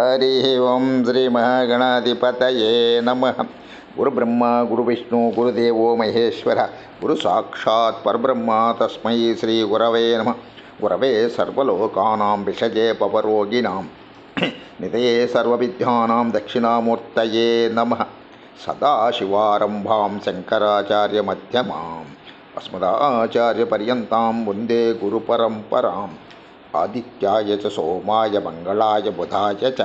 ஹரி ஓம் ஸ்ரீ மகாகணாதிபதயே நம குரு பிரம்மா குரு விஷ்ணு குரு தேவோ மகேஸ்வர குரு சாட்சாத் பரபிரம்மா தஸ்மை ஸ்ரீ குரவே நம குரவே சர்வலோகானாம் விஷஜே பவரோகிணாம் நிதயே சர்வவித்யானாம் தட்சிணாமூர்த்தயே நம சதாசிவாரம்பாம் சங்கராச்சாரிய மத்தியமாம் அஸ்மதாச்சாரிய பரியந்தாம் வந்தே குரு பரம்பராம் ఆదిత్యాయ చ సోమాయ మంగళాయ బుధాయ చ.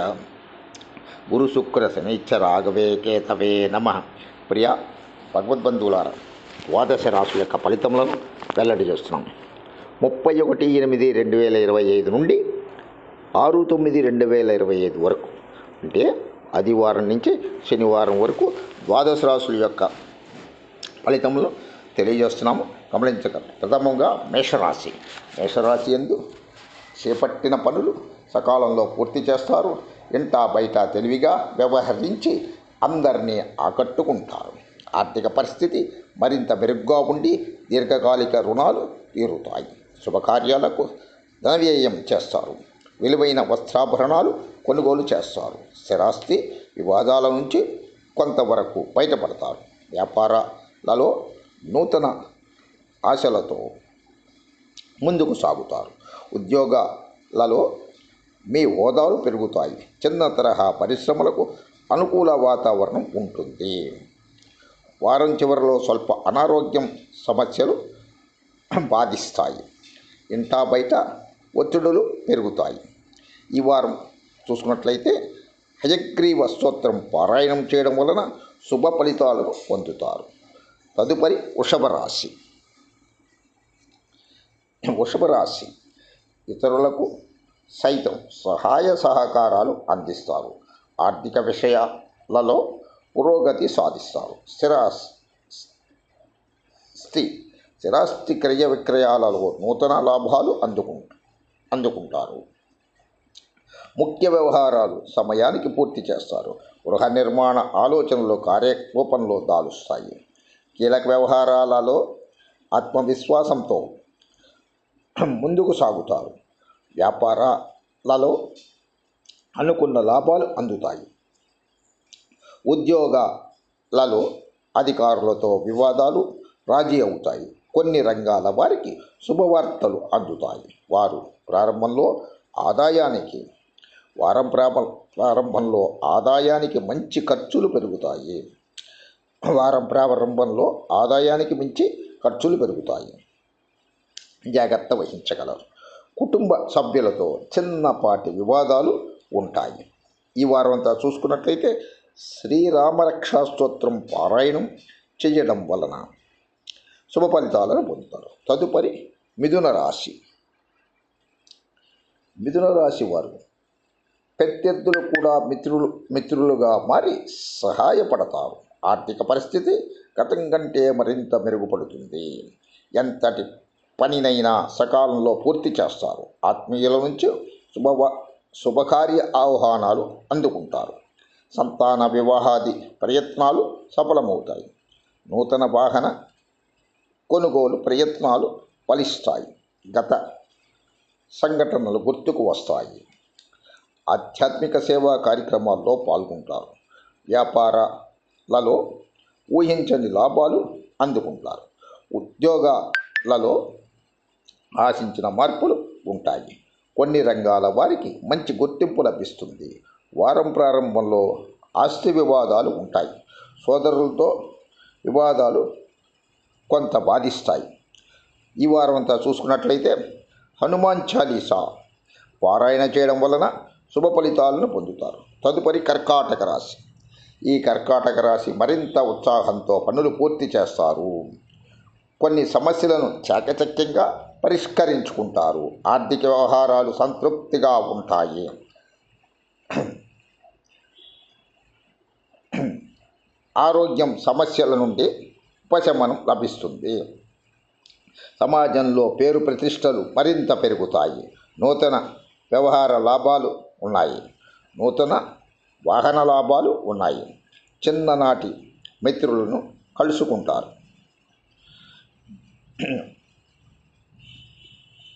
గురుశుక్ర శనిచ్చ రాఘవే కేతవే నమ. ప్రియ భగవద్బంధువులార ద్వాదశ రాశుల యొక్క ఫలితములను వెల్లడి చేస్తున్నాం. ముప్పై ఒకటి ఎనిమిది రెండు వేల ఇరవై ఐదు నుండి ఆరు తొమ్మిది రెండు వేల ఇరవై ఐదు వరకు. అంటే ఆదివారం నుంచి శనివారం వరకు ద్వాదశ రాశుల యొక్క ఫలితములు తెలియజేస్తున్నాము. గమనించగలరు. ప్రథమంగా మేషరాశి. మేషరాశి ఎందు చేపట్టిన పనులు సకాలంలో పూర్తి చేస్తారు. ఇంటా బయట తెలివిగా వ్యవహరించి అందరినీ ఆకట్టుకుంటారు. ఆర్థిక పరిస్థితి మరింత మెరుగ్గా ఉండి దీర్ఘకాలిక రుణాలు తీరుతాయి. శుభకార్యాలకు ధనవ్యయం చేస్తారు. విలువైన వస్త్రాభరణాలు కొనుగోలు చేస్తారు. స్థిరాస్తి వివాదాల నుంచి కొంతవరకు బయటపడతారు. వ్యాపారాలలో నూతన ఆశలతో ముందుకు సాగుతారు. ఉద్యోగాలలో మీ హోదాలు పెరుగుతాయి. చిన్న తరహా పరిశ్రమలకు అనుకూల వాతావరణం ఉంటుంది. వారం చివరిలో స్వల్ప అనారోగ్యం సమస్యలు బాధిస్తాయి. ఇంటా బయట ఒత్తిడులు పెరుగుతాయి. ఈ వారం చూసుకున్నట్లయితే హయగ్రీవ స్తోత్రం పారాయణం చేయడం వలన శుభ ఫలితాలను పొందుతారు. తదుపరి వృషభ రాశి. వృషభ రాశి. ఇతరులకు సైతం సహాయ సహకారాలు అందిస్తారు. ఆర్థిక విషయాలలో పురోగతి సాధిస్తారు. స్థిరాస్తి స్థిరాస్తి క్రయ విక్రయాలలో నూతన లాభాలు అందుకు అందుకుంటారు. ముఖ్య వ్యవహారాలు సమయానికి పూర్తి చేస్తారు. గృహ నిర్మాణ ఆలోచనలు కార్యరూపంలో దాలుస్తాయి. కీలక వ్యవహారాలలో ఆత్మవిశ్వాసంతో ముందుకు సాగుతారు. వ్యాపారాలలో అనుకున్న లాభాలు అందుతాయి. ఉద్యోగాలలో అధికారులతో వివాదాలు రాజీ అవుతాయి. కొన్ని రంగాల వారికి శుభవార్తలు అందుతాయి. వారు ప్రారంభంలో ఆదాయానికి వారం ప్రారంభంలో ఆదాయానికి మంచి ఖర్చులు పెరుగుతాయి. వారం ప్రారంభంలో ఆదాయానికి మించి ఖర్చులు పెరుగుతాయి. జాగ్రత్త వహించగలరు. కుటుంబ సభ్యులతో చిన్నపాటి వివాదాలు ఉంటాయి. ఈ వారం అంతా చూసుకున్నట్లయితే శ్రీరామరక్షా స్తోత్రం పారాయణం చేయడం వలన శుభ ఫలితాలను పొందుతారు. తదుపరి మిథున రాశి. మిథున రాశి వారు ప్రత్యర్థులు కూడా మిత్రులు మిత్రులుగా మారి సహాయపడతారు. ఆర్థిక పరిస్థితి గతం కంటే మరింత మెరుగుపడుతుంది. ఎంతటి పనినైనా సకాలంలో పూర్తి చేస్తారు. ఆత్మీయుల నుంచి శుభ శుభకార్య ఆహ్వానాలు అందుకుంటారు. సంతాన వివాహాది ప్రయత్నాలు సఫలమవుతాయి. నూతన వాహన కొనుగోలు ప్రయత్నాలు ఫలిస్తాయి. గత సంఘటనలు గుర్తుకు వస్తాయి. ఆధ్యాత్మిక సేవా కార్యక్రమాల్లో పాల్గొంటారు. వ్యాపారాలలో ఊహించని లాభాలు అందుకుంటారు. ఉద్యోగాలలో ఆశించిన మార్పులు ఉంటాయి. కొన్ని రంగాల వారికి మంచి గుర్తింపు లభిస్తుంది. వారం ప్రారంభంలో ఆస్తి వివాదాలు ఉంటాయి. సోదరులతో వివాదాలు కొంత బాధిస్తాయి. ఈ వారం అంతా చూసుకున్నట్లయితే హనుమాన్ చాలీసా పారాయణ చేయడం వలన శుభ ఫలితాలను పొందుతారు. తదుపరి కర్కాటక రాశి. ఈ కర్కాటక రాశి మరింత ఉత్సాహంతో పనులు పూర్తి చేస్తారు. కొన్ని సమస్యలను చాకచక్యంగా పరిష్కరించుకుంటారు. ఆర్థిక వ్యవహారాలు సంతృప్తిగా ఉంటాయి. ఆరోగ్యం సమస్యల నుండి ఉపశమనం లభిస్తుంది. సమాజంలో పేరు ప్రతిష్టలు మరింత పెరుగుతాయి. నూతన వ్యవహార లాభాలు ఉన్నాయి. నూతన వాహన లాభాలు ఉన్నాయి. చిన్ననాటి మిత్రులను కలుసుకుంటారు.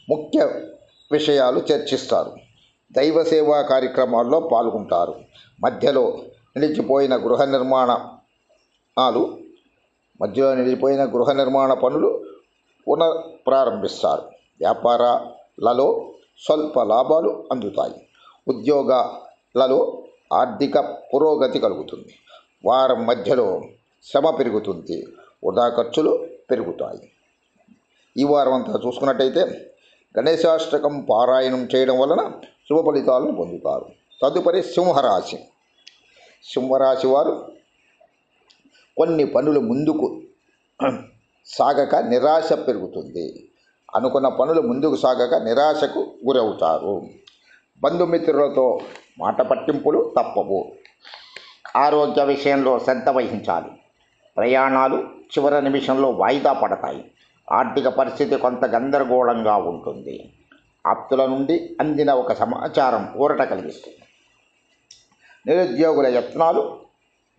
ముఖ్య విషయాలు చర్చిస్తారు. దైవ సేవా కార్యక్రమాల్లో పాల్గొంటారు. మధ్యలో నిలిచిపోయిన గృహ నిర్మాణాలు మధ్యలో నిలిచిపోయిన గృహ నిర్మాణ పనులు పునః ప్రారంభిస్తారు వ్యాపారాలలో స్వల్ప లాభాలు అందుతాయి. ఉద్యోగాలలో ఆర్థిక పురోగతి కలుగుతుంది. వారం మధ్యలో శ్రమ పెరుగుతుంది. వృధా ఖర్చులు పెరుగుతాయి. ఈ వారం అంతా చూసుకున్నట్టయితే గణేశాష్టకం పారాయణం చేయడం వలన శుభ ఫలితాలను పొందుతారు. తదుపరి సింహరాశి. సింహరాశి వారు కొన్ని పనులు ముందుకు సాగక నిరాశ పెరుగుతుంది. అనుకున్న పనులు ముందుకు సాగక నిరాశకు గురవుతారు. బంధుమిత్రులతో మాట పట్టింపులు తప్పవు. ఆరోగ్య విషయంలో శ్రద్ధ వహించాలి. ప్రయాణాలు చివరి నిమిషంలో వాయిదా పడతాయి. ఆర్థిక పరిస్థితి కొంత గందరగోళంగా ఉంటుంది. ఆప్తుల నుండి అందిన ఒక సమాచారం ఊరట కలిగిస్తుంది. నిరుద్యోగుల యత్నాలు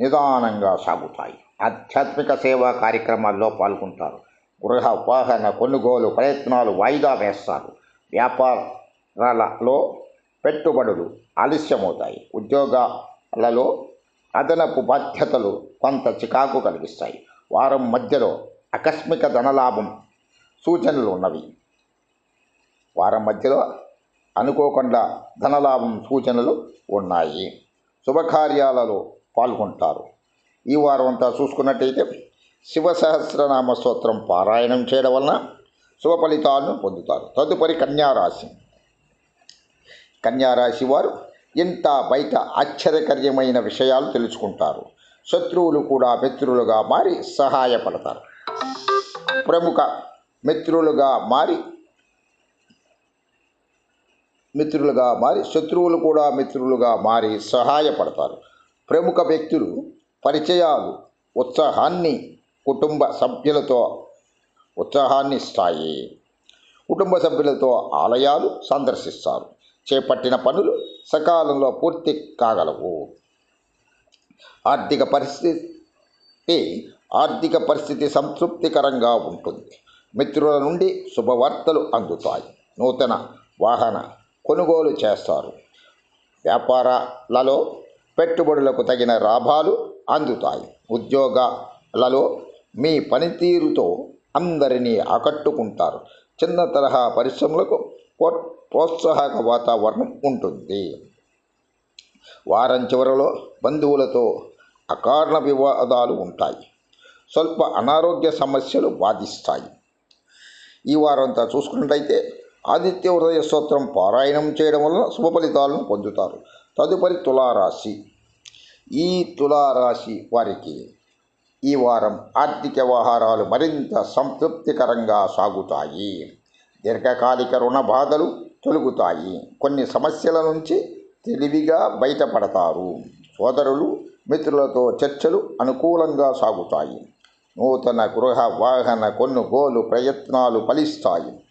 నిదానంగా సాగుతాయి. ఆధ్యాత్మిక సేవా కార్యక్రమాల్లో పాల్గొంటారు. గృహ ఉపాహరణ కొనుగోలు ప్రయత్నాలు వాయిదా వేస్తారు. వ్యాపారాలలో పెట్టుబడులు ఆలస్యమవుతాయి. ఉద్యోగాలలో అదనపు బాధ్యతలు కొంత చికాకు కలిగిస్తాయి. వారం మధ్యలో ఆకస్మిక ధనలాభం సూచనలు ఉన్నవి. వారం మధ్యలో అనుకోకుండా ధనలాభం సూచనలు ఉన్నాయి. శుభకార్యాలలో పాల్గొంటారు. ఈ వారం అంతా చూసుకున్నట్టయితే శివ సహస్రనామ స్తోత్రం పారాయణం చేయడం వలన శుభ ఫలితాలను పొందుతారు. తదుపరి కన్యారాశి. కన్యారాశి వారు ఇంత బయట ఆశ్చర్యకర్యమైన విషయాలు తెలుసుకుంటారు. శత్రువులు కూడా మిత్రులుగా మారి సహాయపడతారు. ప్రముఖ మిత్రులుగా మారి మిత్రులుగా మారి శత్రువులు కూడా మిత్రులుగా మారి సహాయపడతారు. ప్రముఖ వ్యక్తులు పరిచయాలు ఉత్సాహాన్ని కుటుంబ సభ్యులతో ఉత్సాహాన్ని ఇస్తాయి కుటుంబ సభ్యులతో ఆలయాలు సందర్శిస్తారు. చేపట్టిన పనులు సకాలంలో పూర్తి కాగలవు. ఆర్థిక పరిస్థితి ఆర్థిక పరిస్థితి సంతృప్తికరంగా ఉంటుంది. మిత్రుల నుండి శుభవార్తలు అందుతాయి. నూతన వాహన కొనుగోలు చేస్తారు. వ్యాపారాలలో పెట్టుబడులకు తగిన లాభాలు అందుతాయి. ఉద్యోగాలలో మీ పనితీరుతో అందరినీ ఆకట్టుకుంటారు. చిన్న తరహా పరిశ్రమలకు ప్రోత్సాహక వాతావరణం ఉంటుంది. వారం చివరలో బంధువులతో అకారణ వివాదాలు ఉంటాయి. స్వల్ప అనారోగ్య సమస్యలు బాధిస్తాయి ఈ వారంతా చూసుకున్నట్లయితే ఆదిత్య హృదయ స్తోత్రం పారాయణం చేయడం వలన శుభ ఫలితాలను పొందుతారు. తదుపరి తులారాశి. ఈ తులారాశి వారికి ఈ వారం ఆర్థిక వ్యవహారాలు మరింత సంతృప్తికరంగా సాగుతాయి. దీర్ఘకాలిక రుణ బాధలు తొలుగుతాయి. కొన్ని సమస్యల నుంచి తెలివిగా బయటపడతారు. సోదరులు మిత్రులతో చర్చలు అనుకూలంగా సాగుతాయి. నూతన గృహ వాహన కొనుగోలు ప్రయత్నాలు ఫలిస్తాయి.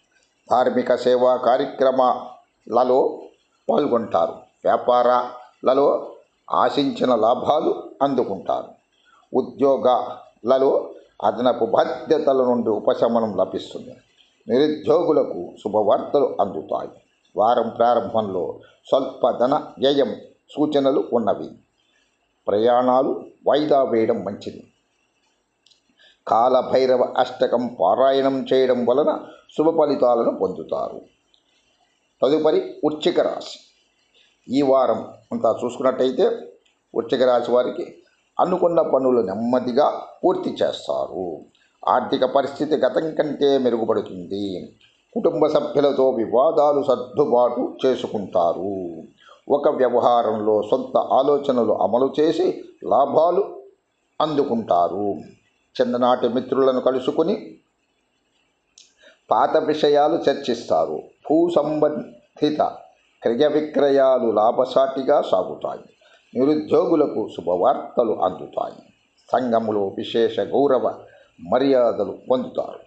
ధార్మిక సేవా కార్యక్రమాలలో పాల్గొంటారు. వ్యాపారాలలో ఆశించిన లాభాలు అందుకుంటారు. ఉద్యోగాలలో అదనపు బాధ్యతల నుండి ఉపశమనం లభిస్తుంది. నిరుద్యోగులకు శుభవార్తలు అందుతాయి. వారం ప్రారంభంలో స్వల్ప ధన వ్యయం సూచనలు ఉన్నవి. ప్రయాణాలు వాయిదా వేయడం మంచిది. కాలభైరవ అష్టకం పారాయణం చేయడం వలన శుభ ఫలితాలను పొందుతారు. తదుపరి వృశ్చిక రాశి. ఈ వారం అంతా చూసుకున్నట్టయితే వృశ్చిక రాశి వారికి అనుకున్న పనులు నెమ్మదిగా పూర్తి చేస్తారు. ఆర్థిక పరిస్థితి గతం కంటే మెరుగుపడుతుంది. కుటుంబ సభ్యులతో వివాదాలు సర్దుబాటు చేసుకుంటారు. ఒక వ్యవహారంలో సొంత ఆలోచనలు అమలు చేసి లాభాలు అందుకుంటారు. చిన్ననాటి మిత్రులను కలుసుకుని పాత విషయాలు చర్చిస్తారు. భూ సంబంధిత క్రయ విక్రయాలు లాభసాటిగా సాగుతాయి. నిరుద్యోగులకు శుభవార్తలు అందుతాయి. సంఘములో విశేష గౌరవ మర్యాదలు పొందుతారు.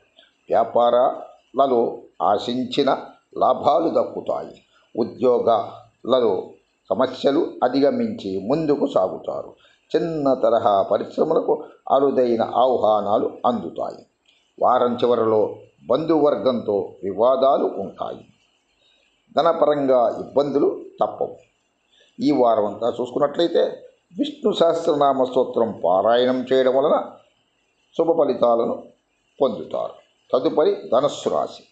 వ్యాపారాలలో ఆశించిన లాభాలు దక్కుతాయి. ఉద్యోగాలలో సమస్యలు అధిగమించి ముందుకు సాగుతారు. చిన్న తరహా పరిశ్రమలకు అరుదైన ఆహ్వానాలు అందుతాయి. వారం చివరలో బంధువర్గంతో వివాదాలు ఉంటాయి. ధనపరంగా ఇబ్బందులు తప్పవు. ఈ వారం అంతా చూసుకున్నట్లయితే విష్ణు సహస్రనామ స్తోత్రం పారాయణం చేయడం వలన శుభ ఫలితాలను పొందుతారు. తదుపరి ధనస్సు రాశి.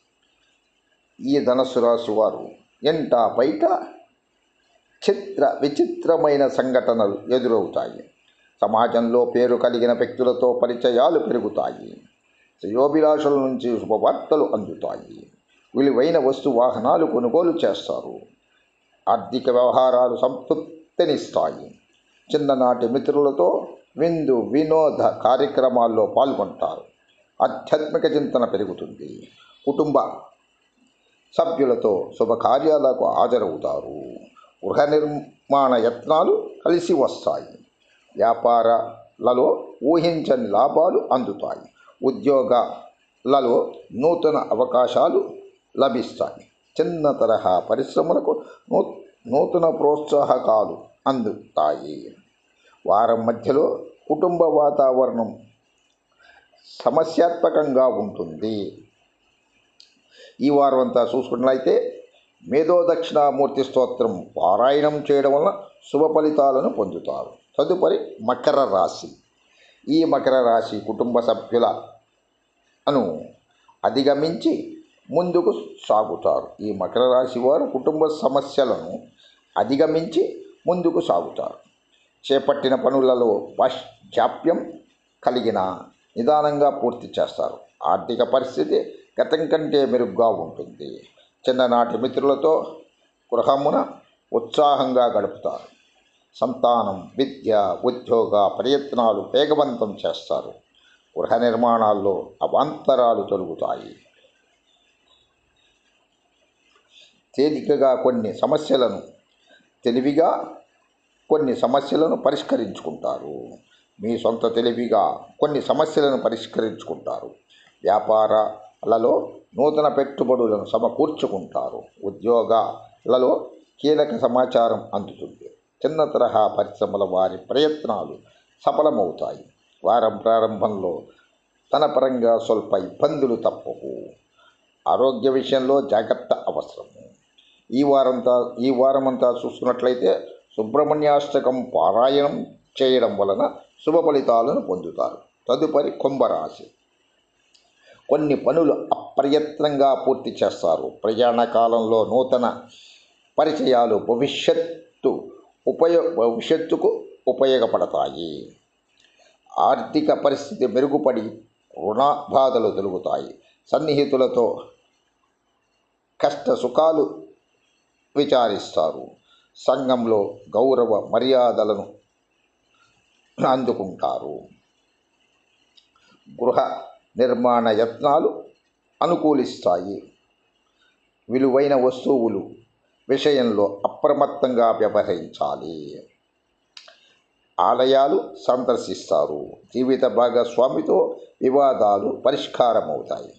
ఈ ధనస్సు రాశి వారు ఎంట బయట చిత్ర విచిత్రమైన సంఘటనలు ఎదురవుతాయి. సమాజంలో పేరు కలిగిన వ్యక్తులతో పరిచయాలు పెరుగుతాయి. శ్రేయోభిలాషుల నుంచి శుభవార్తలు అందుతాయి. విలువైన వస్తు వాహనాలు కొనుగోలు చేస్తారు. ఆర్థిక వ్యవహారాలు సంతృప్తినిస్తాయి. చిన్ననాటి మిత్రులతో విందు వినోద కార్యక్రమాల్లో పాల్గొంటారు. ఆధ్యాత్మిక చింతన పెరుగుతుంది. కుటుంబ సభ్యులతో శుభకార్యాలకు హాజరవుతారు. గృహ నిర్మాణ యత్నాలు కలిసి వస్తాయి. వ్యాపారాలలో ఊహించని లాభాలు అందుతాయి. ఉద్యోగాలలో నూతన అవకాశాలు లభిస్తాయి. చిన్న తరహా పరిశ్రమలకు నూ నూతన ప్రోత్సాహకాలు అందుతాయి. వారం మధ్యలో కుటుంబ వాతావరణం సమస్యాత్మకంగా ఉంటుంది. ఈ వారం అంతా చూసుకున్నట్లయితే మేధో దక్షిణామూర్తి స్తోత్రం పారాయణం చేయడం వలన శుభ ఫలితాలను పొందుతారు. తదుపరి మకర రాశి. ఈ మకర రాశి కుటుంబ సభ్యులను అధిగమించి ముందుకు సాగుతారు. ఈ మకర రాశి వారు కుటుంబ సమస్యలను అధిగమించి ముందుకు సాగుతారు. చేపట్టిన పనులలో వశ్ జాప్యం కలిగిన నిదానంగా పూర్తి చేస్తారు. ఆర్థిక పరిస్థితి గతం కంటే మెరుగ్గా ఉంటుంది. చిన్ననాటి మిత్రులతో గృహమున ఉత్సాహంగా గడుపుతారు. సంతానం విద్య ఉద్యోగ ప్రయత్నాలు వేగవంతం చేస్తారు. గృహ నిర్మాణాల్లో అవాంతరాలు తొలుగుతాయి. తేలికగా కొన్ని సమస్యలను తెలివిగా కొన్ని సమస్యలను పరిష్కరించుకుంటారు. మీ సొంత తెలివిగా కొన్ని సమస్యలను పరిష్కరించుకుంటారు. వ్యాపారాలలో నూతన పెట్టుబడులను సమకూర్చుకుంటారు. ఉద్యోగాలలో కీలక సమాచారం అందుతుంది. చిన్న తరహా పరిశ్రమల వారి ప్రయత్నాలు సఫలమవుతాయి. వారం ప్రారంభంలో తన పరంగా స్వల్ప ఇబ్బందులు తప్పవు. ఆరోగ్య విషయంలో జాగ్రత్త అవసరము. ఈ వారంతా ఈ వారమంతా చూసుకున్నట్లయితే సుబ్రహ్మణ్యాష్టకం పారాయణం చేయడం వలన శుభ ఫలితాలను పొందుతారు. తదుపరి కుంభరాశి. కొన్ని పనులు అప్రయత్నంగా పూర్తి చేస్తారు. ప్రయాణ కాలంలో నూతన పరిచయాలు భవిష్యత్ ఉపయో భవిష్యత్తుకు ఉపయోగపడతాయి. ఆర్థిక పరిస్థితి మెరుగుపడి రుణ బాధలు తొలుగుతాయి. సన్నిహితులతో కష్ట సుఖాలు విచారిస్తారు. సంఘంలో గౌరవ మర్యాదలను అందుకుంటారు. గృహ నిర్మాణ యత్నాలు అనుకూలిస్తాయి. విలువైన వస్తువులు విషయంలో అప్రమత్తంగా వ్యవహరించాలి. ఆలయాలు సందర్శిస్తారు. జీవిత భాగస్వామితో వివాదాలు పరిష్కారమవుతాయి.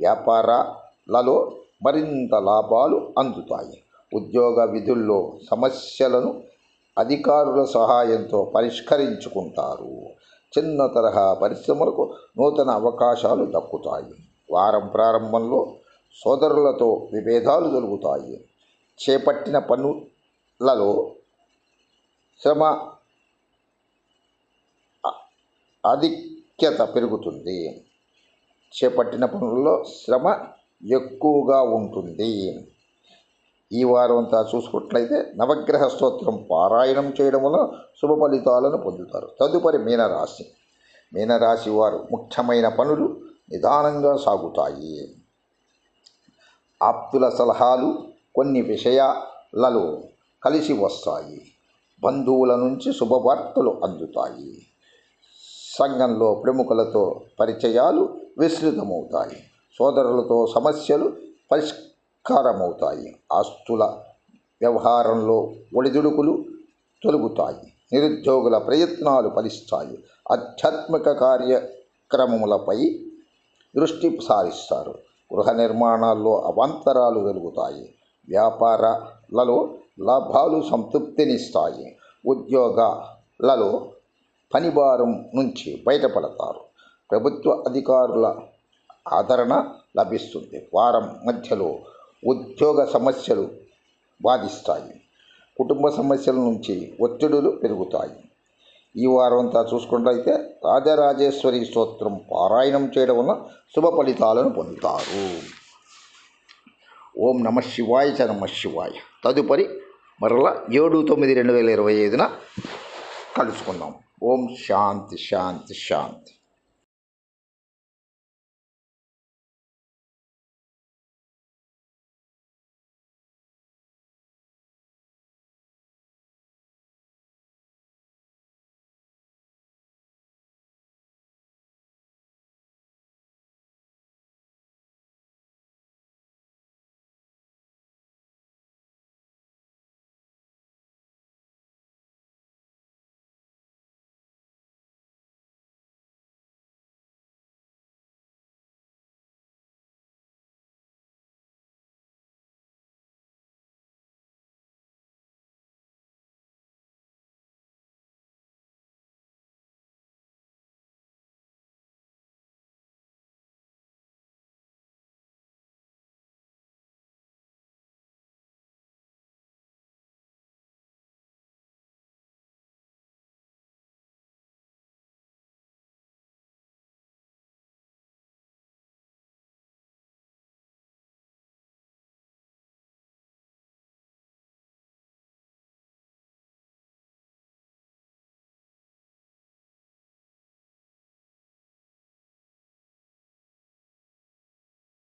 వ్యాపారాలలో మరింత లాభాలు అందుతాయి. ఉద్యోగ విధుల్లో సమస్యలను అధికారుల సహాయంతో పరిష్కరించుకుంటారు. చిన్న తరహా పరిశ్రమలకు నూతన అవకాశాలు దక్కుతాయి. వారం ప్రారంభంలో సోదరులతో విభేదాలు జరుగుతాయి. చేపట్టిన పనులలో శ్రమ ఆధిక్యత పెరుగుతుంది. చేపట్టిన పనుల్లో శ్రమ ఎక్కువగా ఉంటుంది. ఈ వారం అంతా చూసుకున్నట్లయితే నవగ్రహ స్తోత్రం పారాయణం చేయడం వల్ల శుభ ఫలితాలను పొందుతారు. తదుపరి మీనరాశి. మీనరాశి వారు ముఖ్యమైన పనులు నిదానంగా సాగుతాయి. ఆప్తుల సలహాలు కొన్ని విషయాలలో కలిసి వస్తాయి. బంధువుల నుంచి శుభవార్తలు అందుతాయి. సంఘంలో ప్రముఖులతో పరిచయాలు విస్తృతమవుతాయి. సోదరులతో సమస్యలు పరిష్కారమవుతాయి. ఆస్తుల వ్యవహారంలో ఒడిదుడుకులు తొలుగుతాయి. నిరుద్యోగుల ప్రయత్నాలు ఫలిస్తాయి. ఆధ్యాత్మిక కార్యక్రమములపై దృష్టి సారిస్తారు. గృహ నిర్మాణాల్లో అవాంతరాలు వెలుగుతాయి. వ్యాపారాలలో లాభాలు సంతృప్తినిస్తాయి. ఉద్యోగాలలో పనిభారం నుంచి బయటపడతారు. ప్రభుత్వ అధికారుల ఆదరణ లభిస్తుంది. వారం మధ్యలో ఉద్యోగ సమస్యలు బాధిస్తాయి. కుటుంబ సమస్యల నుంచి ఒత్తిడులు పెరుగుతాయి. ఈ వారం అంతా చూసుకున్నట్లయితే రాజరాజేశ్వరి స్తోత్రం పారాయణం చేయడం వల్ల శుభ ఫలితాలను పొందుతారు. ఓం నమ శివాయ చ నమ శివాయ. తదుపరి మరలా ఏడు తొమ్మిది రెండు వేల ఇరవై ఐదున కలుసుకుందాం. ఓం శాంతి శాంతి శాంతి.